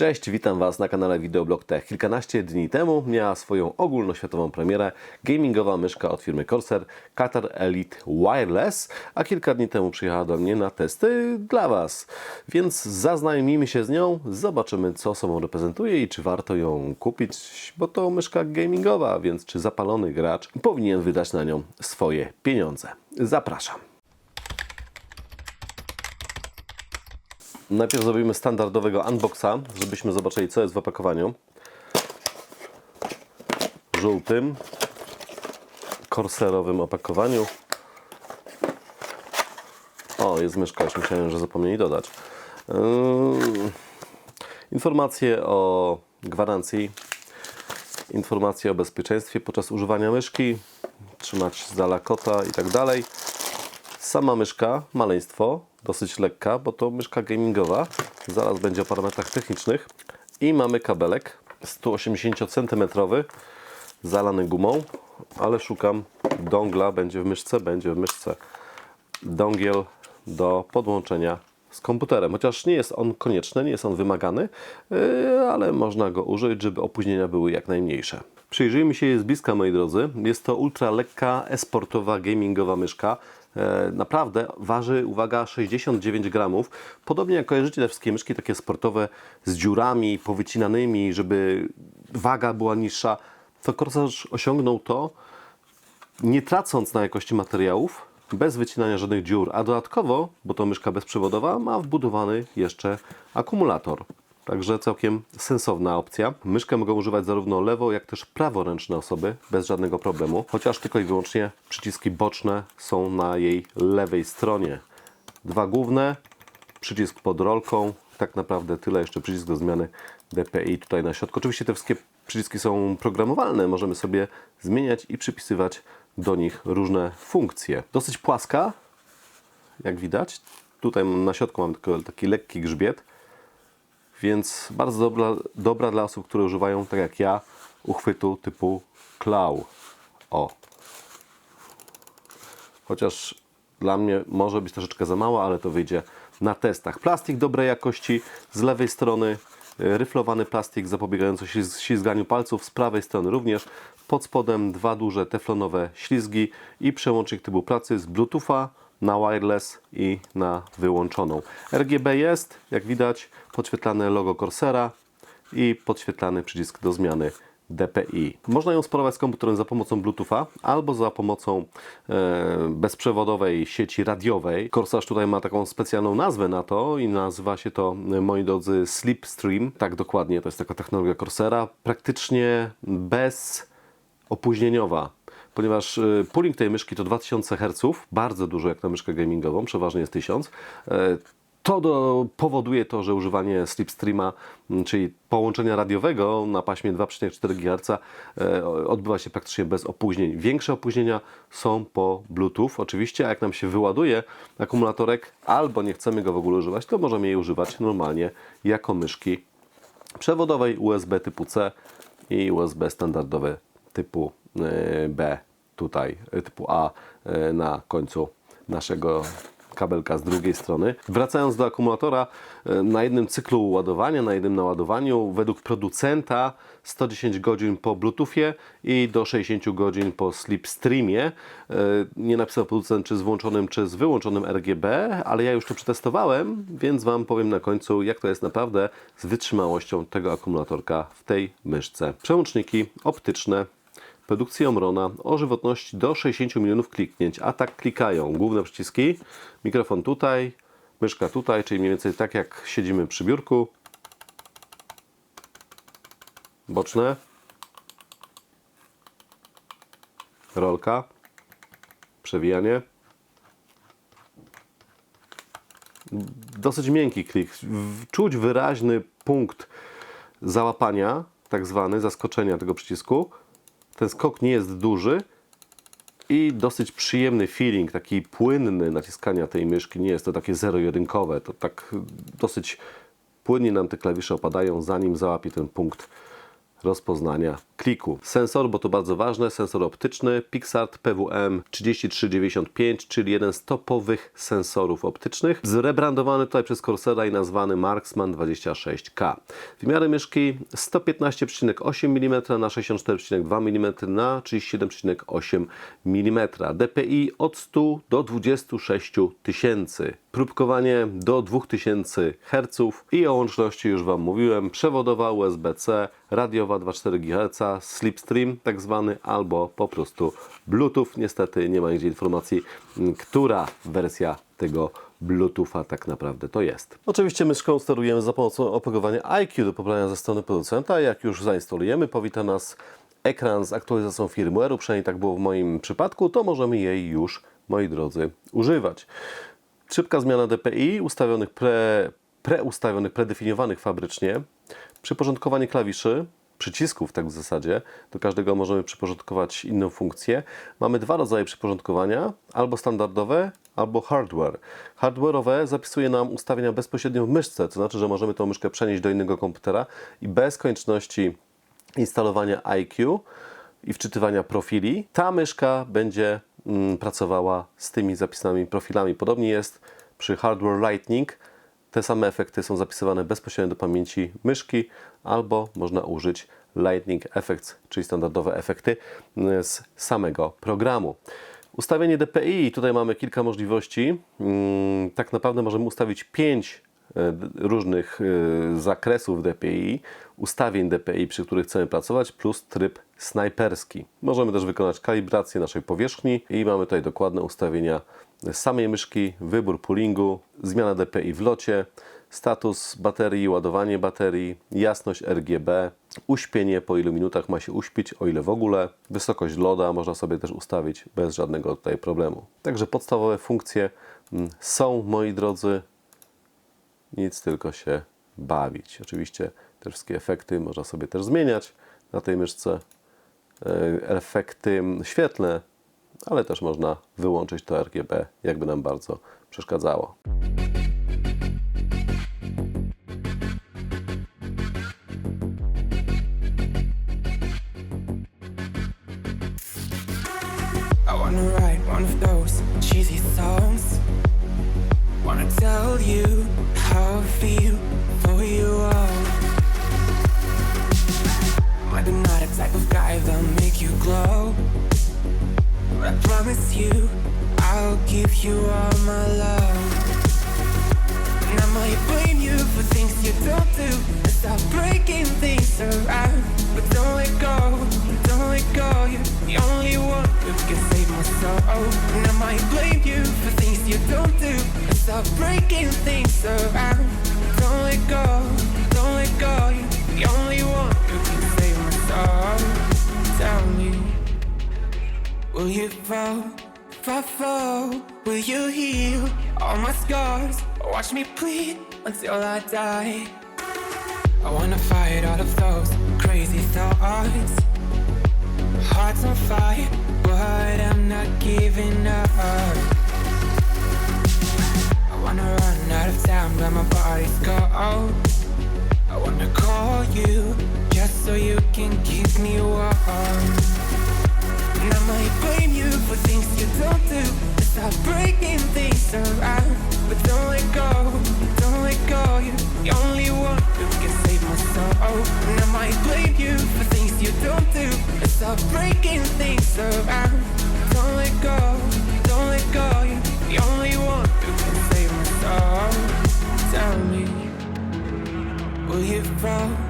Cześć, witam Was na kanale Videoblog Tech. Kilkanaście dni temu miała swoją ogólnoświatową premierę gamingowa myszka od firmy Corsair Qatar Elite Wireless, a kilka dni temu przyjechała do mnie na testy dla Was. Więc zaznajmijmy się z nią, zobaczymy co sobą reprezentuje i czy warto ją kupić, bo to myszka gamingowa, więc czy zapalony gracz powinien wydać na nią swoje pieniądze. Zapraszam. Najpierw zrobimy standardowego unboxa, żebyśmy zobaczyli co jest w opakowaniu. Żółtym, korserowym opakowaniu. O, jest myszka, już myślałem, że zapomnieli dodać. Yy, informacje o gwarancji, informacje o bezpieczeństwie podczas używania myszki, trzymać z dala kota i tak dalej. Sama myszka, maleństwo, dosyć lekka, bo to myszka gamingowa. Zaraz będzie o parametrach technicznych. I mamy kabelek 180 cm zalany gumą, ale szukam dongla, będzie w myszce, będzie w myszce dongiel do podłączenia z komputerem. Chociaż nie jest on konieczny, nie jest on wymagany, yy, ale można go użyć, żeby opóźnienia były jak najmniejsze. Przyjrzyjmy się jej z bliska, moi drodzy. Jest to ultra lekka, esportowa, gamingowa myszka. E, Naprawdę waży, uwaga, 69 gramów. Podobnie jak kojarzycie te wszystkie myszki takie sportowe z dziurami powycinanymi, żeby waga była niższa, to Corsair osiągnął to, nie tracąc na jakości materiałów, bez wycinania żadnych dziur, a dodatkowo, bo to myszka bezprzewodowa, ma wbudowany jeszcze akumulator. Także całkiem sensowna opcja. Myszkę mogą używać zarówno lewo, jak też praworęczne osoby bez żadnego problemu, chociaż tylko i wyłącznie przyciski boczne są na jej lewej stronie. Dwa główne, przycisk pod rolką, tak naprawdę tyle, jeszcze przycisk do zmiany DPI tutaj na środku. Oczywiście te wszystkie przyciski są programowalne, możemy sobie zmieniać i przypisywać do nich różne funkcje. Dosyć płaska, jak widać. Tutaj na środku mam tylko taki lekki grzbiet, więc bardzo dobra, dobra dla osób, które używają, tak jak ja, uchwytu typu claw. O. Chociaż dla mnie może być troszeczkę za mało, ale to wyjdzie na testach. Plastik dobrej jakości, z lewej strony y, ryflowany plastik zapobiegający śliz- ślizganiu palców, z prawej strony również. Pod spodem dwa duże teflonowe ślizgi i przełącznik typu pracy z Bluetootha na wireless i na wyłączoną. RGB jest, jak widać, podświetlane logo Corsera i podświetlany przycisk do zmiany DPI. Można ją sparować z komputerem za pomocą Bluetootha albo za pomocą e, bezprzewodowej sieci radiowej. Corsage tutaj ma taką specjalną nazwę na to i nazywa się to, e, moi drodzy, Slipstream. Tak dokładnie, to jest taka technologia Corsera. Praktycznie bez opóźnieniowa, ponieważ y, pooling tej myszki to 2000 Hz, bardzo dużo jak na myszkę gamingową, przeważnie jest 1000. E, To do, powoduje to, że używanie slipstreama, czyli połączenia radiowego na paśmie 2,4 GHz e, odbywa się praktycznie bez opóźnień. Większe opóźnienia są po Bluetooth oczywiście, a jak nam się wyładuje akumulatorek albo nie chcemy go w ogóle używać, to możemy jej używać normalnie jako myszki przewodowej USB typu C i USB standardowe typu e, B tutaj, e, typu A e, na końcu naszego kabelka z drugiej strony. Wracając do akumulatora, e, na jednym cyklu ładowania, na jednym naładowaniu, według producenta 110 godzin po Bluetoothie i do 60 godzin po Slipstreamie. E, Nie napisał producent, czy z włączonym, czy z wyłączonym RGB, ale ja już to przetestowałem, więc Wam powiem na końcu, jak to jest naprawdę z wytrzymałością tego akumulatorka w tej myszce. Przełączniki optyczne produkcji Omrona o żywotności do 60 milionów kliknięć, a tak klikają główne przyciski, mikrofon tutaj, myszka tutaj, czyli mniej więcej tak jak siedzimy przy biurku. Boczne. Rolka. Przewijanie. Dosyć miękki klik. Czuć wyraźny punkt załapania, tak zwany, zaskoczenia tego przycisku. Ten skok nie jest duży i dosyć przyjemny feeling, taki płynny naciskania tej myszki. Nie jest to takie zero-jedynkowe, to tak dosyć płynnie nam te klawisze opadają, zanim załapie ten punkt rozpoznania kliku. Sensor, bo to bardzo ważne, sensor optyczny Pixart PWM 3395, czyli jeden z topowych sensorów optycznych, zrebrandowany tutaj przez Corsera i nazwany Marksman 26K. Wymiary myszki 115,8 mm na 64,2 mm na 37,8 mm. DPI od 100 do 26 tysięcy. Próbkowanie do 2000 Hz i o łączności już Wam mówiłem. Przewodowa USB-C, radiowa 2,4 GHz, slipstream tak zwany, albo po prostu Bluetooth. Niestety nie ma nigdzie informacji, która wersja tego Bluetootha tak naprawdę to jest. Oczywiście myszką sterujemy za pomocą oprogramowania IQ do pobrania ze strony producenta. Jak już zainstalujemy, powita nas ekran z aktualizacją firmware'u, przynajmniej tak było w moim przypadku, to możemy jej już, moi drodzy, używać. Szybka zmiana DPI, ustawionych pre, preustawionych, predefiniowanych fabrycznie, przyporządkowanie klawiszy, przycisków tak w zasadzie, do każdego możemy przyporządkować inną funkcję. Mamy dwa rodzaje przyporządkowania, albo standardowe, albo hardware. Hardware'owe zapisuje nam ustawienia bezpośrednio w myszce, to znaczy, że możemy tą myszkę przenieść do innego komputera i bez konieczności instalowania IQ i wczytywania profili, ta myszka będzie pracowała z tymi zapisanymi profilami. Podobnie jest przy Hardware Lightning. Te same efekty są zapisywane bezpośrednio do pamięci myszki, albo można użyć Lightning Effects, czyli standardowe efekty mm, z samego programu. Ustawienie DPI, tutaj mamy kilka możliwości. Mm, Tak naprawdę możemy ustawić 5 e, d- różnych e, zakresów DPI, ustawień DPI, przy których chcemy pracować, plus tryb snajperski. Możemy też wykonać kalibrację naszej powierzchni i mamy tutaj dokładne ustawienia samej myszki, wybór poolingu, zmiana DPI w locie, status baterii, ładowanie baterii, jasność RGB, uśpienie, po ilu minutach ma się uśpić, o ile w ogóle, wysokość loda można sobie też ustawić bez żadnego tutaj problemu. Także podstawowe funkcje mm, są, moi drodzy, nic tylko się bawić. Oczywiście te wszystkie efekty można sobie też zmieniać na tej myszce. E, Efekty świetlne, ale też można wyłączyć to RGB, jakby nam bardzo przeszkadzało. I wanna write one of those cheesy songs. Wanna tell you I feel for you all. I'm not the type of guy that'll make you glow. I promise you, I'll give you all my love. And I might blame you for things you don't do and stop breaking things around. But don't let go, don't let go. You're the only one who can save my soul. And I might blame you for you don't do and stop breaking things around. Don't let go, don't let go. You're the only one who can save my soul. Tell me. Will you fall? If I fall, will you heal all my scars? Watch me bleed until I die? I wanna fight all of those crazy thoughts. Heart's on fire, but I'm not giving you just so you can keep me warm. And I might blame you for things you don't do stop breaking things around. But don't let go, don't let go. You're the only one who can save my soul. And I might blame you for things you don't do stop breaking things around. Don't let go, don't let go. You're the only one who can save my soul. Tell me. Will you fall?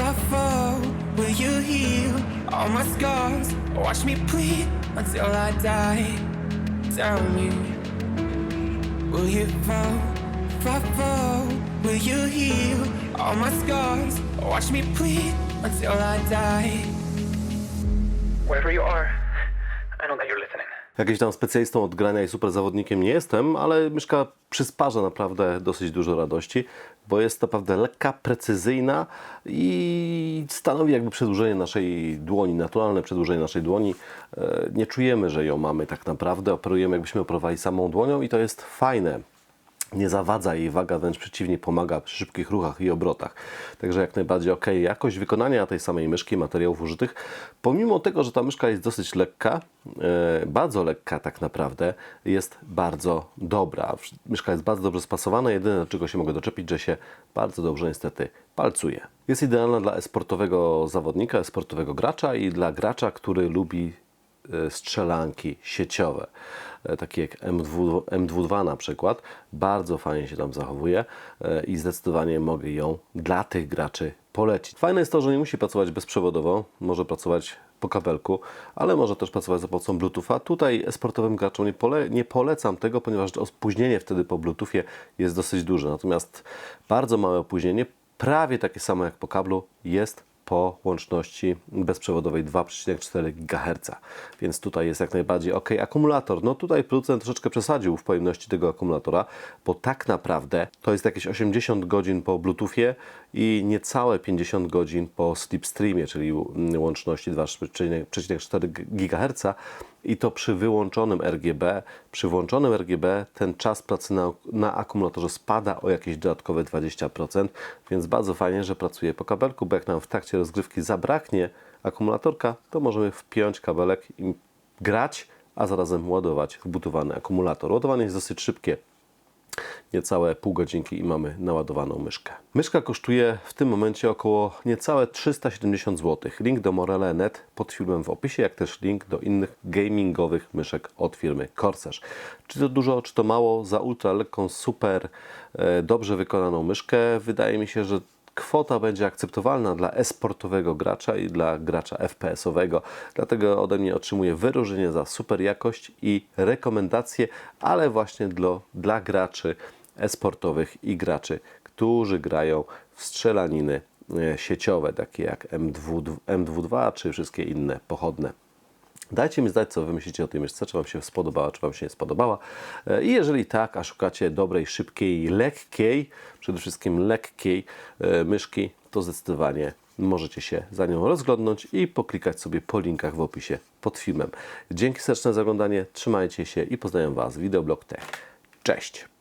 I fall, will you heal all my scars? Watch me bleed until I die? Tell me. Will you fall? If I fall, will you heal all my scars? Watch me bleed until I die? Wherever you are, Jakimś tam specjalistą od grania i super zawodnikiem nie jestem, ale myszka przysparza naprawdę dosyć dużo radości, bo jest naprawdę lekka, precyzyjna i stanowi jakby przedłużenie naszej dłoni, naturalne przedłużenie naszej dłoni. E, Nie czujemy, że ją mamy tak naprawdę, operujemy jakbyśmy operowali samą dłonią i to jest fajne. Nie zawadza jej waga, wręcz przeciwnie, pomaga przy szybkich ruchach i obrotach. Także jak najbardziej ok. Jakość wykonania tej samej myszki, materiałów użytych, pomimo tego, że ta myszka jest dosyć lekka, e, bardzo lekka tak naprawdę, jest bardzo dobra. Myszka jest bardzo dobrze spasowana, jedyne czego się mogę doczepić, że się bardzo dobrze niestety palcuje. Jest idealna dla esportowego zawodnika, esportowego gracza i dla gracza, który lubi strzelanki sieciowe, e, takie jak M2, M22 na przykład, bardzo fajnie się tam zachowuje e, i zdecydowanie mogę ją dla tych graczy polecić. Fajne jest to, że nie musi pracować bezprzewodowo, może pracować po kabelku, ale może też pracować za pomocą Bluetootha. Tutaj sportowym graczom nie, pole, nie polecam tego, ponieważ opóźnienie wtedy po Bluetoothie jest dosyć duże. Natomiast bardzo małe opóźnienie, prawie takie samo jak po kablu, jest po łączności bezprzewodowej 2,4 GHz. Więc tutaj jest jak najbardziej ok. Akumulator, no tutaj producent troszeczkę przesadził w pojemności tego akumulatora, bo tak naprawdę to jest jakieś 80 godzin po Bluetoothie i niecałe 50 godzin po Slipstreamie, czyli łączności 2,4 GHz i to przy wyłączonym RGB. Przy włączonym RGB ten czas pracy na, na akumulatorze spada o jakieś dodatkowe 20%, więc bardzo fajnie, że pracuje po kabelku, bo jak nam w trakcie rozgrywki zabraknie akumulatorka, to możemy wpiąć kabelek i grać, a zarazem ładować wbudowany akumulator. Ładowanie jest dosyć szybkie, niecałe pół godzinki i mamy naładowaną myszkę. Myszka kosztuje w tym momencie około niecałe 370 zł. Link do Morele.net pod filmem w opisie, jak też link do innych gamingowych myszek od firmy Corsair. Czy to dużo, czy to mało? Za ultra lekką, super, e, dobrze wykonaną myszkę wydaje mi się, że kwota będzie akceptowalna dla esportowego gracza i dla gracza FPS-owego. Dlatego ode mnie otrzymuje wyróżnienie za super jakość i rekomendacje, ale właśnie dla, dla graczy esportowych i graczy, którzy grają w strzelaniny e, sieciowe, takie jak M2, M22 czy wszystkie inne pochodne. Dajcie mi znać, co Wy myślicie o tej myszce, czy Wam się spodobała, czy Wam się nie spodobała. E, I jeżeli tak, a szukacie dobrej, szybkiej, lekkiej, przede wszystkim lekkiej e, myszki, to zdecydowanie możecie się za nią rozglądnąć i poklikać sobie po linkach w opisie pod filmem. Dzięki serdeczne za oglądanie, trzymajcie się i pozdrawiam Was, Wideoblog Tech. Cześć!